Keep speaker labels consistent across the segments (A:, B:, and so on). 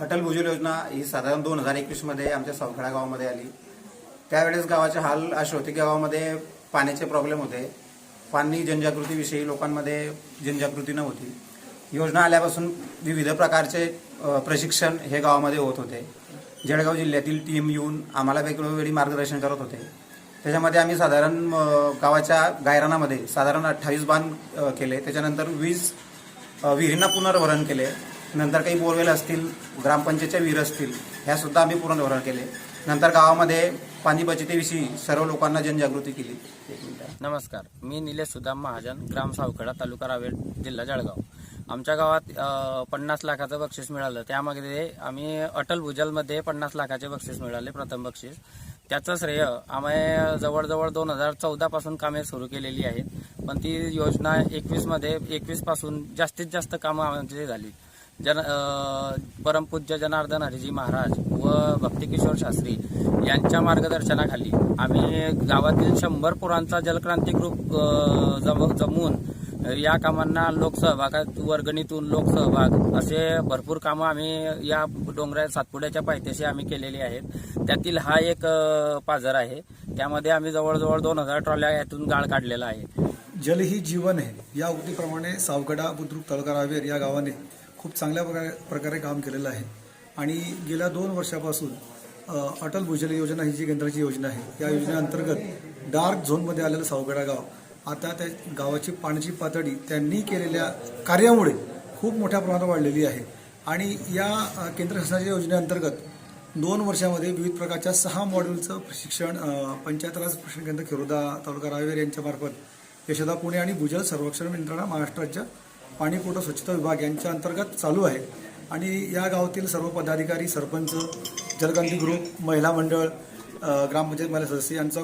A: अटल भूजल योजना ही साधारण दोन हजार एकवीसमध्ये आमच्या सावखेडा गावामध्ये आली. त्यावेळेस गावाचे हाल असे होते की गावामध्ये पाण्याचे प्रॉब्लेम होते. पाणी जनजागृतीविषयी लोकांमध्ये जनजागृती नव्हती. योजना आल्यापासून विविध प्रकारचे प्रशिक्षण हे गावामध्ये होत होते. जळगाव जिल्ह्यातील टीम येऊन आम्हाला वेगवेगळी मार्गदर्शन करत होते. त्याच्यामध्ये आम्ही साधारण गावाच्या गायरानामध्ये साधारण अठ्ठावीस बांध केले. त्याच्यानंतर वीज विहिरींना पुनर्भरण केले. नंतर काही बोरवेल असतील ग्रामपंचायतच्या विहीर असतील ह्यासुद्धा आम्ही पूर्ण धोरण केले. नंतर गावामध्ये पाणी बचतीविषयी सर्व लोकांना जनजागृती केली.
B: नमस्कार. मी निलेश सुदाम महाजन ग्राम सावखेडा तालुका रावेर जिल्हा जळगाव. आमच्या गावात पन्नास लाखाचं बक्षीस मिळालं. त्यामध्ये आम्ही अटल भुजलमध्ये पन्नास लाखाचे बक्षीस मिळाले प्रथम बक्षीस. त्याचं श्रेय आम्ही जवळजवळ दोन हजार चौदापासून कामे सुरू केलेली आहेत. पण ती योजना एकवीसमध्ये एकवीसपासून जास्तीत जास्त कामं आमची झाली. जन परमपूज्य जनार्दन हरिजी महाराज व भक्तिकिशोर शास्त्री यांच्या मार्गदर्शनाखाली आम्ही गावातील शंभर पुरांचा जलक्रांती ग्रुप अ, जम जमवून या कामांना लोकसहभागात वर्गणीतून लोकसहभाग असे भरपूर कामं आम्ही या डोंगरा सातपुड्याच्या पायथ्याशी आम्ही केलेली आहेत. त्यातील हा एक पाझर आहे. त्यामध्ये आम्ही जवळजवळ दोन हजार ट्रॉल्या यातून गाळ काढलेला आहे.
C: जल ही जीवन आहे. या उक्तीप्रमाणे सावगडा बुद्रुक तालुका या गावाने खूप चांगल्या प्रकारे प्रकारे काम केलेलं आहे. आणि गेल्या दोन वर्षापासून अटल भूजल योजना ही जी केंद्राची योजना आहे या योजनेअंतर्गत डार्क झोनमध्ये आलेलं सावगडा गाव आता त्या गावाची पाण्याची पातळी त्यांनी केलेल्या कार्यामुळे खूप मोठ्या प्रमाणात वाढलेली आहे. आणि या केंद्र शासनाच्या योजनेअंतर्गत दोन वर्षामध्ये विविध प्रकारच्या सहा मॉड्यूलचं प्रशिक्षण पंचायत राज प्रशिक्षण केंद्र खेरोदा तालुका रावेर यांच्यामार्फत यशोदा पुणे आणि भूजल सर्वेक्षण यंत्रणा महाराष्ट्राच्या पाणी पुरवठा स्वच्छता विभाग यांच्या अंतर्गत चालू आहे. आणि या गावातील सर्व पदाधिकारी सरपंच जलगांधी ग्रुप महिला मंडळ ग्रामपंचायत महिला सदस्य यांचा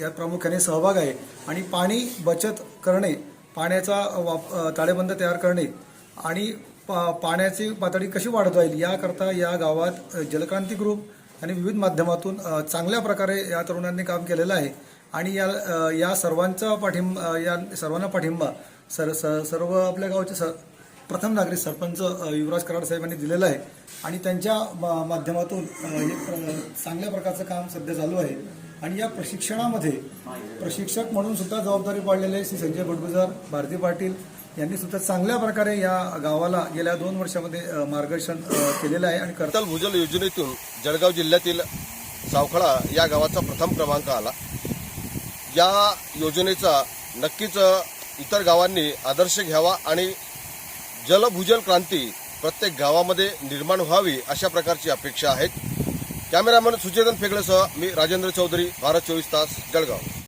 C: यात प्रामुख्याने सहभाग आहे. आणि पाणी बचत करणे पाण्याचा वाप ताळेबंद तयार करणे आणि पा पाण्याची पातळी कशी वाढत जाईल याकरता या गावात जलक्रांती ग्रुप आणि विविध माध्यमातून चांगल्या प्रकारे या तरुणांनी काम केलेलं आहे. आणि या या सर्वांचा पाठिंबा या सर्वांना पाठिंबा सर स- सर्व आपल्या गावचे स प्रथम नागरिक सरपंच युवराज कराड साहेबांनी दिलेलं आहे. आणि त्यांच्या मा- माध्यमातून हे चांगल्या प्रकारचं काम सध्या चालू आहे. आणि या प्रशिक्षणामध्ये प्रशिक्षक म्हणून सुद्धा जबाबदारी पाडलेले श्री संजय भटगुजार भारती पाटील यांनी सुद्धा चांगल्या प्रकारे या गावाला गेल्या दोन वर्षामध्ये मार्गदर्शन केलेलं आहे. आणि
D: करताल भूजल योजनेतून जळगाव जिल्ह्यातील सावखळा या गावाचा प्रथम क्रमांक आला. या योजनेचा नक्कीच इतर गावांनी आदर्श घ्यावा आणि जलभूजल क्रांती प्रत्येक गावामध्ये निर्माण व्हावी अशा प्रकारची अपेक्षा आहेत. कॅमेरामॅन सुचेतन फेगळेसह मी राजेंद्र चौधरी भारत चोवीस तास जळगाव.